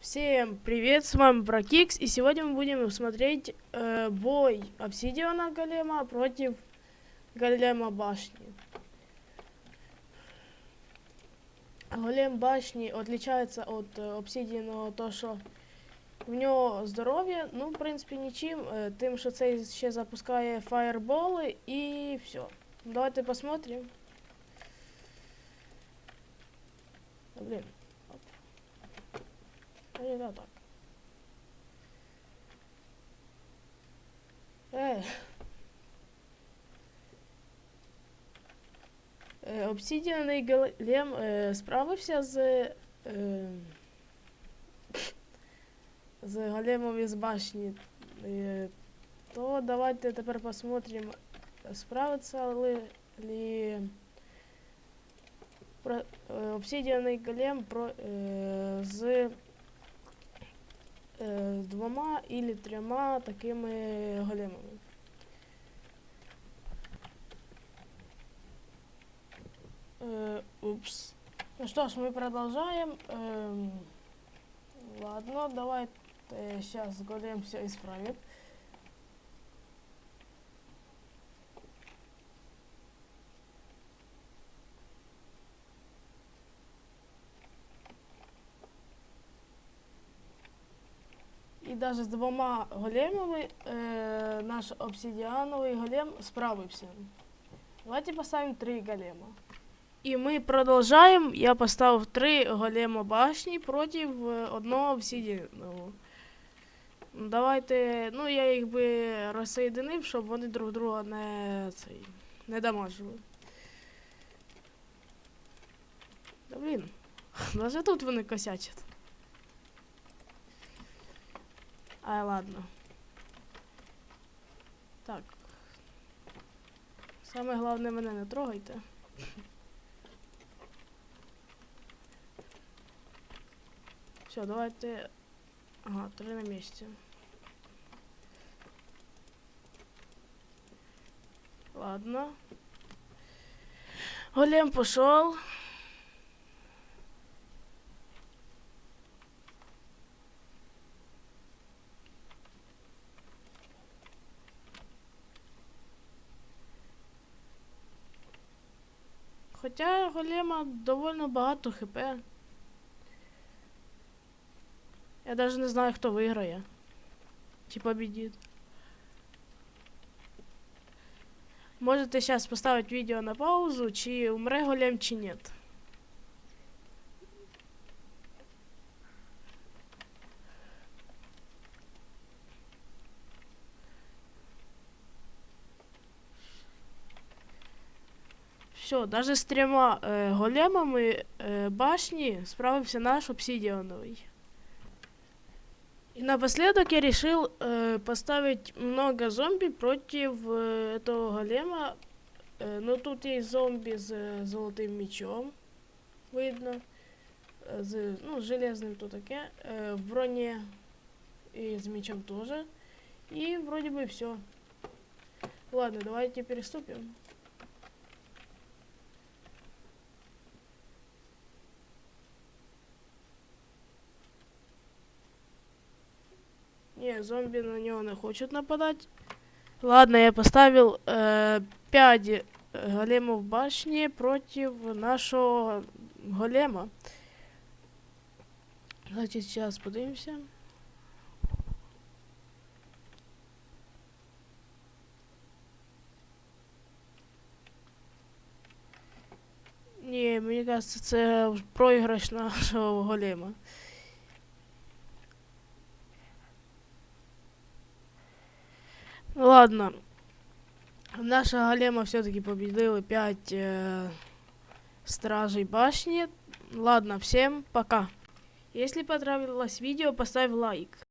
Всем привет, с вами Бракикс, и сегодня мы будем смотреть э, бой обсидиана голема против голема башни. Голем башни отличается от э, обсидіаного, то що в нього здоров'я, ну, в принципі, нічим, е, тим, що цей ще запускає фаєрболи і все. Давайте посмотрим. А, Блін. Оп. Ой, да, так. Е. Е, Обсидіаний голем е, справився з. Е, з големом із башні. Е, то давайте тепер посмотрим, справиться ли, ли про, е, обсидіаний голем про, е, з е, двома или трьома такими големами. Э, упс. Ну что ж, мы продолжаем. Эм, ладно, давай сейчас голем все исправит. Навіть з двома големами е, наш обсидіановий голем справився. Давайте поставимо три голема. І ми продовжуємо. Я поставив три голема башні проти е, одного обсидіанового. Давайте, ну я їх би розсоєдинив, щоб вони друг друга не цей не дамажили. Да блін, навіть тут вони косячать. Ай, ладно. Так. Саме головне мене не трогайте. Все, давайте. Ага, три на місці. Ладно. Голем пошел. Хоча голема довольно багато хп. Я даже не знаю, хто виграє. Чи победит. Можете сейчас поставить видео на паузу, чи умре голем, чи нет. Все, даже з трьома е, големами е, башни справився наш обсидиановый. И напоследок я решил э, поставить много зомби против э, этого голема. Э, но тут есть зомби с э, золотым мечом. Видно. З, ну, железным тут таке. Э, в броне и с мечом тоже. И вроде бы все. Ладно, давайте переступим. Не, зомби на него не хочет нападать. Ладно, я поставил э, 5 големов башни против нашего голема. Значит, сейчас подивимся. Ні, мені кажется, це проіграш нашого голема. Ладно. Наша голема все-таки победила 5 э, стражей башни. Ладно, всем пока. Если понравилось видео, поставь лайк.